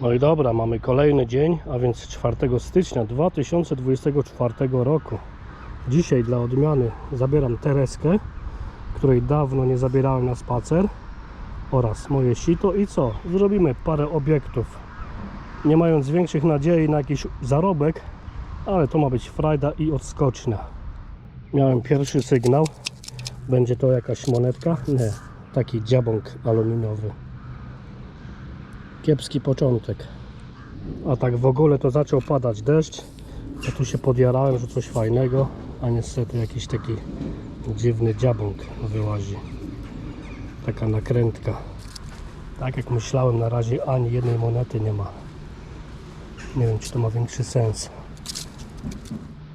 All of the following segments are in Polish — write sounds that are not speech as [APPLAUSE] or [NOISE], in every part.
No i dobra, mamy kolejny dzień, a więc 4 stycznia 2024 roku. Dzisiaj dla odmiany zabieram Tereskę, której dawno nie zabierałem na spacer oraz moje sito i co? Zrobimy parę obiektów. Nie mając większych nadziei na jakiś zarobek, ale to ma być frajda i odskocznia. Miałem pierwszy sygnał. Będzie to jakaś monetka? Nie, taki dziabąk aluminiowy. Kiepski początek. A tak w ogóle to zaczął padać deszcz. Ja tu się podjarałem, że coś fajnego, a niestety jakiś taki dziwny dziabąk wyłazi. Taka nakrętka. Tak jak myślałem, na razie ani jednej monety nie ma. Nie wiem, czy to ma większy sens.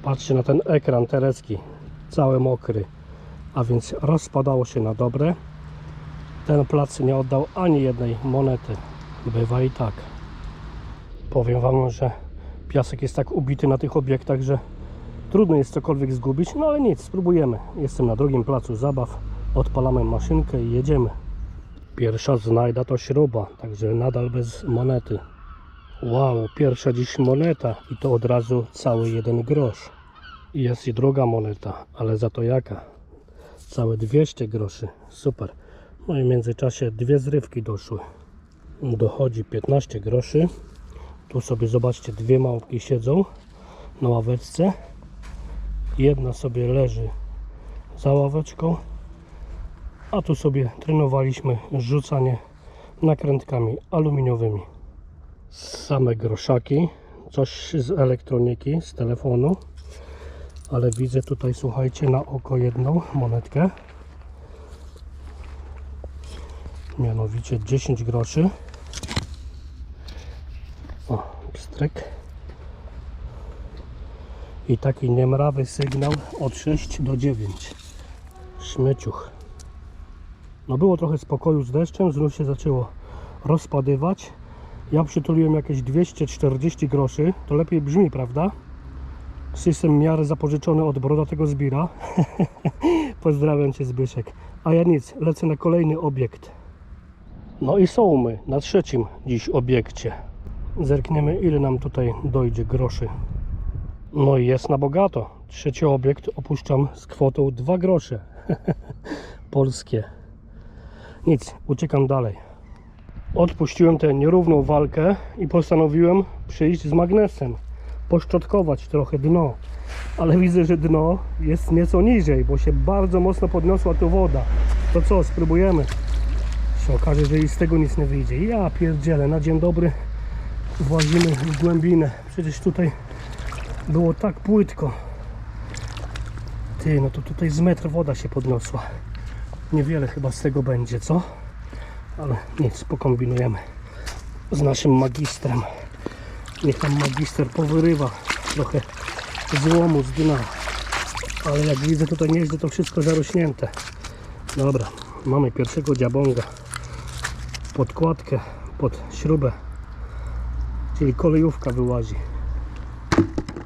Patrzcie na ten ekran terecki, cały mokry, a więc rozpadało się na dobre. Ten plac nie oddał ani jednej monety. Bywa i tak. Powiem Wam, że piasek jest tak ubity na tych obiektach, że trudno jest cokolwiek zgubić, no ale nic, spróbujemy. Jestem na drugim placu zabaw, odpalamy maszynkę i jedziemy. Pierwsza znajda to śruba, także nadal bez monety. Wow, pierwsza dziś moneta i to od razu cały jeden grosz. Jest i druga moneta, ale za to jaka? Całe 200 groszy, super. No i w międzyczasie dwie zrywki doszły. Dochodzi 15 groszy. Tu sobie zobaczcie, dwie małpki siedzą na ławeczce. Jedna sobie leży za ławeczką, a tu sobie trenowaliśmy rzucanie nakrętkami aluminiowymi. Same groszaki, coś z elektroniki, z telefonu, ale widzę tutaj, słuchajcie, na oko jedną monetkę. Mianowicie 10 groszy. O, pstryk. I taki niemrawy sygnał od 6 do 9. Śmieciuch. No było trochę spokoju z deszczem, znów się zaczęło rozpadywać. Ja przytuliłem jakieś 240 groszy. To lepiej brzmi, prawda? System miary zapożyczony od brodatego zbira. [LAUGHS] Pozdrawiam Cię Zbyszek. A ja nic, lecę na kolejny obiekt. No i są my na trzecim dziś obiekcie. Zerkniemy ile nam tutaj dojdzie groszy. No i jest na bogato. Trzeci obiekt opuszczam z kwotą 2 grosze. [LAUGHS] Polskie. Nic, uciekam dalej. Odpuściłem tę nierówną walkę i postanowiłem przyjść z magnesem. Poszczotkować trochę dno. Ale widzę, że dno jest nieco niżej, bo się bardzo mocno podniosła tu woda. To co, spróbujemy? Się okaże, że i z tego nic nie wyjdzie. Ja pierdzielę, na dzień dobry włazimy w głębinę. Przecież tutaj było tak płytko. Ty, no to tutaj z metr woda się podniosła. Niewiele chyba z tego będzie, co? Ale nic, pokombinujemy z naszym magistrem. Niech tam magister powyrywa trochę złomu z dna. Ale jak widzę tutaj nieźle to wszystko zarośnięte. Dobra, mamy pierwszego dziabonga. Podkładkę pod śrubę. Czyli kolejówka wyłazi.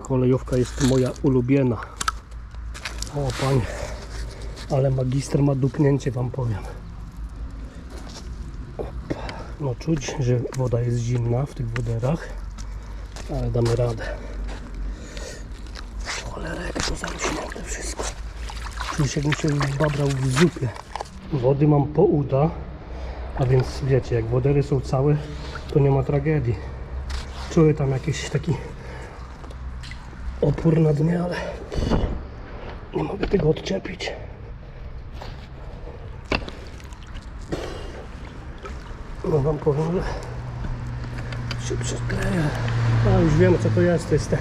Kolejówka jest moja ulubiona. O panie, ale magister ma dupnięcie wam powiem. No czuć, że woda jest zimna w tych woderach, ale damy radę. Cholera, jak to zarośnięte wszystko. Się jakbym się babrał w zupie. Wody mam po uda, a więc wiecie, jak wodery są całe, to nie ma tragedii. Czuję tam jakiś taki opór na dnie, ale nie mogę tego odczepić. No wam powiem, że się przykleja. A już wiemy co to jest, to jest ta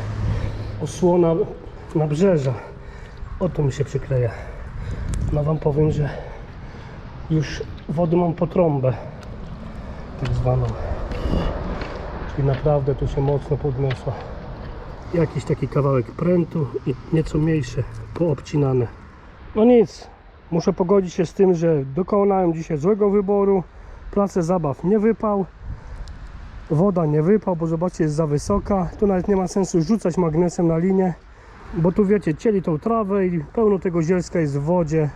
osłona nabrzeża. O to mi się przykleja. No wam powiem, że już wody mam po trąbę. Tak zwaną. Czyli naprawdę tu się mocno podniosła. Jakiś taki kawałek prętu i nieco mniejsze, poobcinane. No nic, muszę pogodzić się z tym, że dokonałem dzisiaj złego wyboru. Place zabaw nie wypał. Woda nie wypał, bo zobaczcie jest za wysoka. Tu nawet nie ma sensu rzucać magnesem na linię, bo tu wiecie, cieli tą trawę i pełno tego zielska jest w wodzie.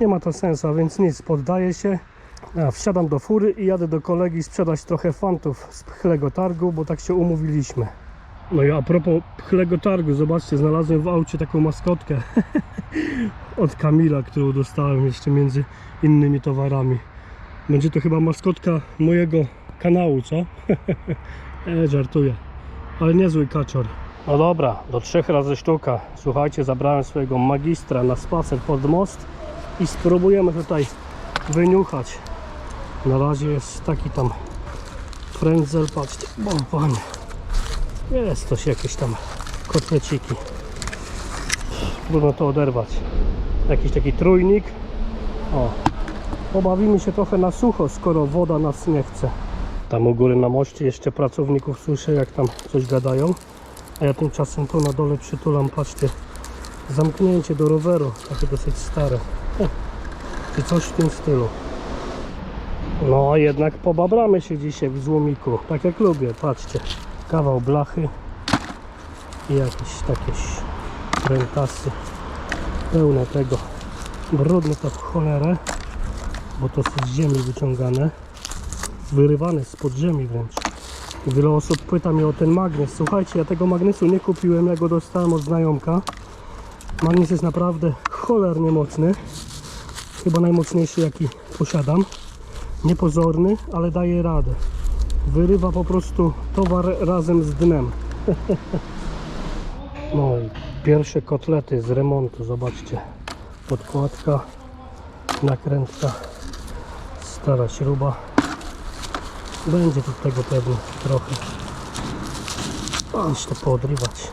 Nie ma to sensu, a więc nic, poddaję się Ja wsiadam do fury i jadę do kolegi sprzedać trochę fantów z pchlego targu, bo tak się umówiliśmy. No i a propos pchlego targu, zobaczcie, znalazłem w aucie taką maskotkę [LAUGHS] od Kamila, którą dostałem jeszcze między innymi towarami. Będzie to chyba maskotka mojego kanału, co? [LAUGHS] e, żartuję. Ale niezły kaczor. No dobra, do trzech razy sztuka. Słuchajcie, zabrałem swojego magistra na spacer pod most i spróbujemy tutaj wyniuchać. Na razie jest taki tam frędzel, patrzcie, o panie. Jest coś jakieś tam kotleciki. Trudno to oderwać. Jakiś taki trójnik. O, pobawimy się trochę na sucho, skoro woda nas nie chce. Tam u góry na moście jeszcze pracowników słyszę, jak tam coś gadają. A ja tymczasem tu na dole przytulam, patrzcie, zamknięcie do roweru, takie dosyć stare. Czy coś w tym stylu. No jednak pobabramy się dzisiaj w złomiku, tak jak lubię, patrzcie. Kawał blachy i jakieś takie rętasy pełne tego. Brudne to w cholerę, bo to z ziemi wyciągane, wyrywane z podziemi wręcz. Wiele osób pyta mnie o ten magnes. Słuchajcie, ja tego magnesu nie kupiłem, ja go dostałem od znajomka. Magnes jest naprawdę cholernie mocny. Chyba najmocniejszy jaki posiadam. Niepozorny, ale daje radę. Wyrywa po prostu towar razem z dnem. [LAUGHS] No i pierwsze kotlety z remontu, zobaczcie. Podkładka, nakrętka, stara śruba. Będzie tu tego pewnie trochę. Aż to poodrywać.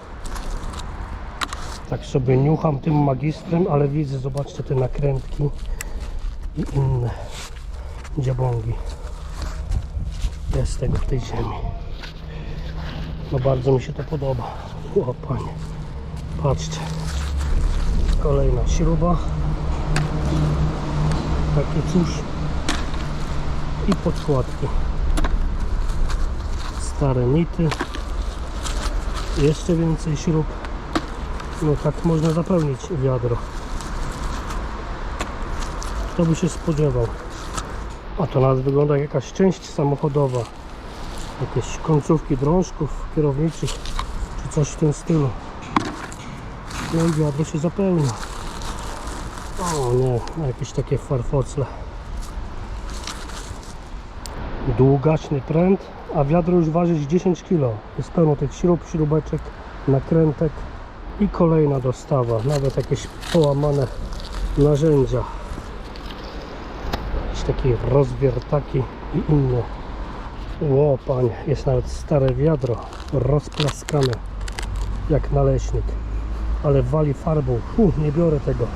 Tak sobie niucham tym magistrem, ale widzę, zobaczcie te nakrętki i inne dziabągi. Jest tego w tej ziemi. No bardzo mi się to podoba. O panie. Patrzcie. Kolejna śruba. Takie coś. I podkładki. Stare nity. Jeszcze więcej śrub. No tak można zapełnić wiadro. Kto by się spodziewał. A to nawet wygląda jak jakaś część samochodowa. Jakieś końcówki drążków kierowniczych, czy coś w tym stylu. No i wiadro się zapełnia. O nie, jakieś takie farfocle. Długaczny pręt, a wiadro już waży 10 kg. Jest pełno tych śrub, śrubeczek, nakrętek i kolejna dostawa. Nawet jakieś połamane narzędzia. Jakieś takie rozwiertaki i inne. O panie, jest nawet stare wiadro rozplaskane jak naleśnik. Ale wali farbą. Nie biorę tego.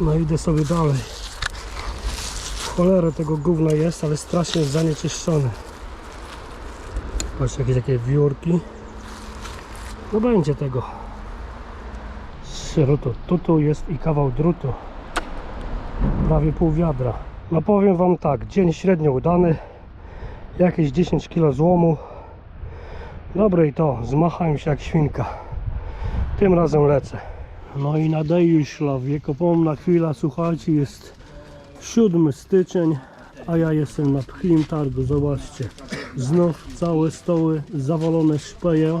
No idę sobie dalej. Cholerę tego gówna jest, ale strasznie jest zanieczyszczony. Patrzcie, jakieś takie wiórki. No będzie tego. Syrutu. Tutu jest i kawał drutu. Prawie pół wiadra. No powiem Wam tak, dzień średnio udany. Jakieś 10 kg złomu. Dobre i to, zmachałem się jak świnka. Tym razem lecę. No i nadaje ślaw. Wiekopomna chwila, słuchajcie, jest 7 styczeń, a ja jestem na pchlim targu. Zobaczcie, znów całe stoły zawalone szpeje.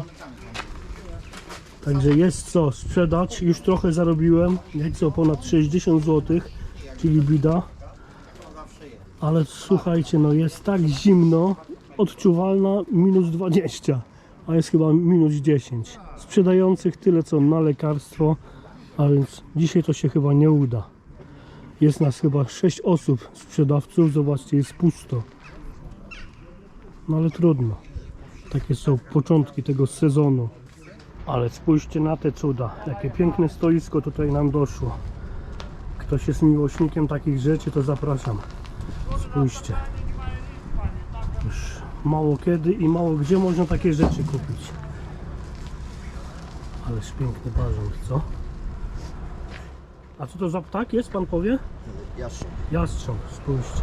Także jest co sprzedać. Już trochę zarobiłem. Nieco ponad 60 zł, czyli bida. Ale słuchajcie, no jest tak zimno, odczuwalna minus 20, a jest chyba minus 10. Sprzedających tyle co na lekarstwo, a więc dzisiaj to się chyba nie uda. Jest nas chyba 6 osób sprzedawców, zobaczcie, jest pusto. No ale trudno. Takie są początki tego sezonu. Ale spójrzcie na te cuda. Jakie piękne stoisko tutaj nam doszło. Ktoś jest miłośnikiem takich rzeczy, to zapraszam. Spójrzcie. Już mało kiedy i mało gdzie można takie rzeczy kupić. Ależ piękny barząd, co? A co to za ptak jest, pan powie? Jastrząb. Jastrząb, spójrzcie.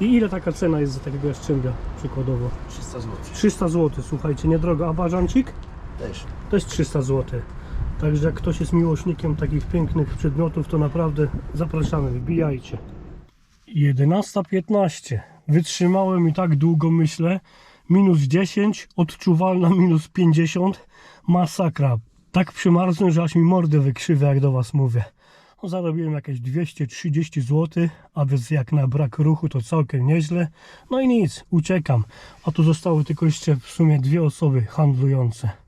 I ile taka cena jest za takiego jastrzębia przykładowo? 300 zł. 300 zł, słuchajcie, niedrogo. A barzancik? Też. Jest 300 zł. Także jak ktoś jest miłośnikiem takich pięknych przedmiotów, to naprawdę zapraszamy, wbijajcie. 11.15. Wytrzymałem i tak długo myślę. Minus 10, odczuwalna minus 50. Masakra. Tak przymarzłem, że aż mi mordę wykrzywia, jak do Was mówię. No, zarobiłem jakieś 230 zł, a więc jak na brak ruchu to całkiem nieźle. No i nic, uciekam. A tu zostały tylko jeszcze w sumie dwie osoby handlujące.